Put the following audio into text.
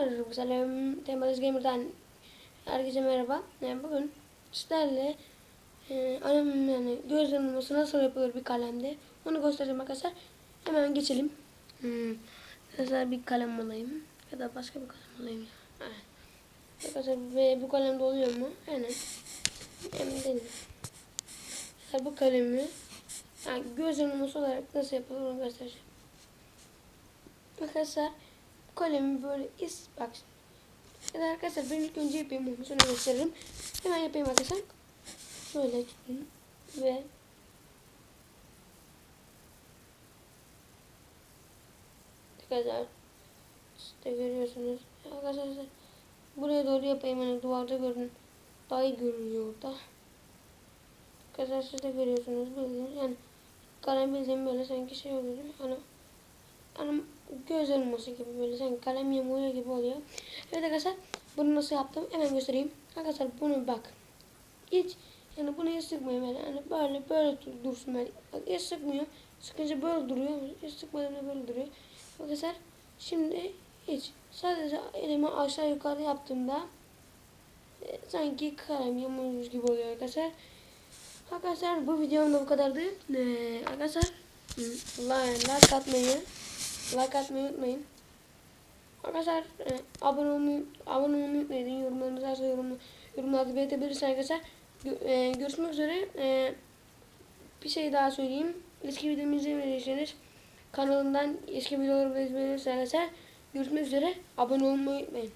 Arkadaşlar selam. Temel Gamer'dan herkese merhaba. Yani bugün sizlerle e, yani göz yanılması nasıl yapılır bir kalemde onu göstereceğim arkadaşlar. Hemen geçelim. Hmm. Arkadaşlar bir kalem alayım ya da başka bir kalem alayım. Evet. Arkadaşlar ve bu kalemde oluyor mu? Aynen. Emin değilim. Arkadaşlar bu kalemi yani göz yanılması olarak nasıl yapılır onu göstereceğim. Arkadaşlar kalemi böyle is bak. Ya da arkadaşlar ben ilk önce yapayım onu sonra gösteririm. Hemen yapayım arkadaşlar. Şöyle tutun ve arkadaşlar işte görüyorsunuz. Arkadaşlar buraya doğru yapayım hani duvarda görün. Daha iyi görünüyor orada. Arkadaşlar siz de görüyorsunuz bildiğiniz yani kalem bildiğim böyle sanki şey oluyor. Hani göz elması gibi böyle sanki kalem yamuğu gibi oluyor. Evet arkadaşlar bunu nasıl yaptım hemen göstereyim. Arkadaşlar bunu bak. Hiç yani bunu hiç sıkmıyor böyle. Hani böyle böyle dur- dursun böyle. Bak hiç sıkmıyor. Sıkınca böyle duruyor. Hiç sıkmadan da böyle duruyor. Arkadaşlar şimdi hiç sadece elimi aşağı yukarı yaptığımda e, sanki kalem yamuğu gibi oluyor arkadaşlar. Arkadaşlar bu videom da bu kadardı. Ee, arkadaşlar like, like atmayı like atmayı unutmayın. Arkadaşlar e, abone olmayı abone olmayı unutmayın. Yorumlarınızı varsa yorum, yorumlarda belirtebilirsiniz arkadaşlar. Gö- e, görüşmek üzere. E, bir şey daha söyleyeyim. Eski videomu izlemediyseniz kanalımdan eski videoları izleyebilirsiniz arkadaşlar. Görüşmek üzere. Abone olmayı unutmayın.